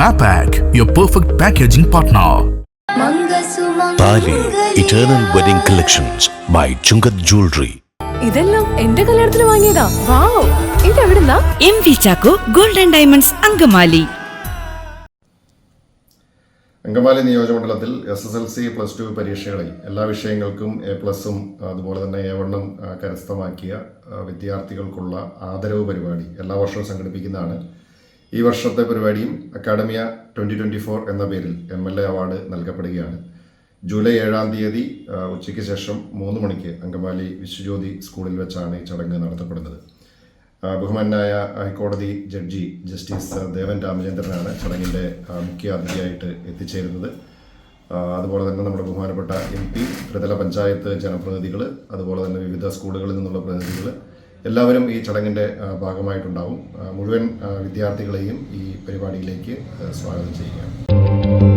Mapac, your perfect packaging partner. Thali eternal wedding collections by Chungath jewellery ഇതെല്ലാം എന്റെ കല്യാണത്തിന് വാങ്ങിയതാ. Wow. ഇതെവിടുന്നാ? M V Chacko golden diamonds Angamaly. Angamaly നിയോജകമണ്ഡലത്തിൽ S S L C plus two പരീക്ഷകളിൽ എല്ലാ വിഷയങ്ങൾക്കും A പ്ലസും അതുപോലെ തന്നെ എ വണ്ണും കരസ്ഥമാക്കിയ വിദ്യാർത്ഥികൾക്കുള്ള ആദരവ് പരിപാടി എല്ലാ വർഷവും സംഘടിപ്പിക്കുന്നതാണ്. ഈ വർഷത്തെ പരിപാടിയും അക്കാഡമിയ ട്വന്റി ട്വന്റി ഫോർ എന്ന പേരിൽ എം എൽ എ അവാർഡ് നൽകപ്പെടുകയാണ്. ജൂലൈ ഏഴാം തീയതി ഉച്ചയ്ക്ക് ശേഷം മൂന്ന് മണിക്ക് അങ്കമാലി വിശ്വജ്യോതി സ്കൂളിൽ വെച്ചാണ് ഈ ചടങ്ങ് നടത്തപ്പെടുന്നത്. ബഹുമാനായ ഹൈക്കോടതി ജഡ്ജി ജസ്റ്റിസ് ദേവൻ രാമചന്ദ്രനാണ് ചടങ്ങിന്റെ മുഖ്യ അതിഥിയായിട്ട് എത്തിച്ചേരുന്നത്. അതുപോലെ തന്നെ നമ്മുടെ ബഹുമാനപ്പെട്ട എം പി ത്രിതല പഞ്ചായത്ത് ജനപ്രതിനിധികൾ അതുപോലെ തന്നെ വിവിധ സ്കൂളുകളിൽ നിന്നുള്ള പ്രതിനിധികൾ എല്ലാവരും ഈ ചടങ്ങിന്റെ ഭാഗമായിട്ടുണ്ടാവും. മുഴുവൻ വിദ്യാർത്ഥികളെയും ഈ പരിപാടിയിലേക്ക് സ്വാഗതം ചെയ്യുകയാണ്.